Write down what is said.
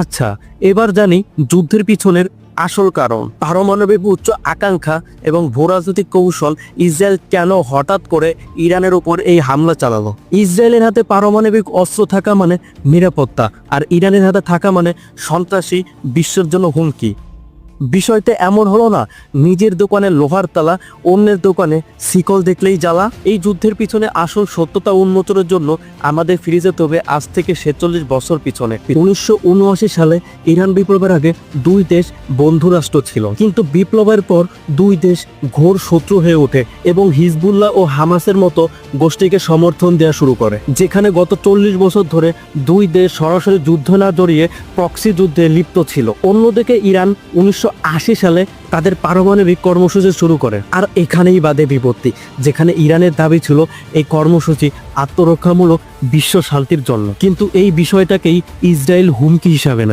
আচ্ছা এবার জানি যুদ্ধের পিছনের আসল কারণ। পারমাণবিক উচ্চ আকাঙ্ক্ষা এবং ভূরাজনৈতিক কৌশল ইসরায়েল কেন হঠাৎ করে ইরানের উপর এই হামলা চালালো? ইসরায়েলের হাতে পারমাণবিক অস্ত্র থাকা মানে নিরাপত্তা, আর ইরানের হাতে থাকা মানে সন্ত্রাসী বিশ্বের জন্য হুমকি। বিষয়টা এমন হলো না, নিজের দোকানে লোহার তালা, অন্যের দোকানে শিকল দেখলেই জ্বালা। এই যুদ্ধের পিছনে আসল সত্যতা উন্মোচনের জন্য আমাদের ফিরে যেতে হবে আজ থেকে ছেচল্লিশ বছর পিছনে। উনিশশো উনআশি সালে ইরান বিপ্লবের আগে দুই দেশ বন্ধুরাষ্ট্র ছিল, কিন্তু বিপ্লবের পর দুই দেশ ঘোর শত্রু হয়ে ওঠে এবং হিজবুল্লাহ ও হামাসের মতো গোষ্ঠীকে সমর্থন দেওয়া শুরু করে, যেখানে গত চল্লিশ বছর ধরে দুই দেশ সরাসরি যুদ্ধ না জড়িয়ে প্রক্সি যুদ্ধে লিপ্ত ছিল। অন্যদিকে ইরান উনিশশো আশি সালে তাদের পারমাণবিক কর্মসূচি শুরু করে, আর এখানেই বাদে বিপত্তি, যেখানে ইরানের দাবি ছিল এই কর্মসূচি আত্মরক্ষামূলক বিশ্ব শান্তির জন্য। কিন্তু এই বিষয়টাকেই ইসরায়েল হুমকি হিসাবে নেয়।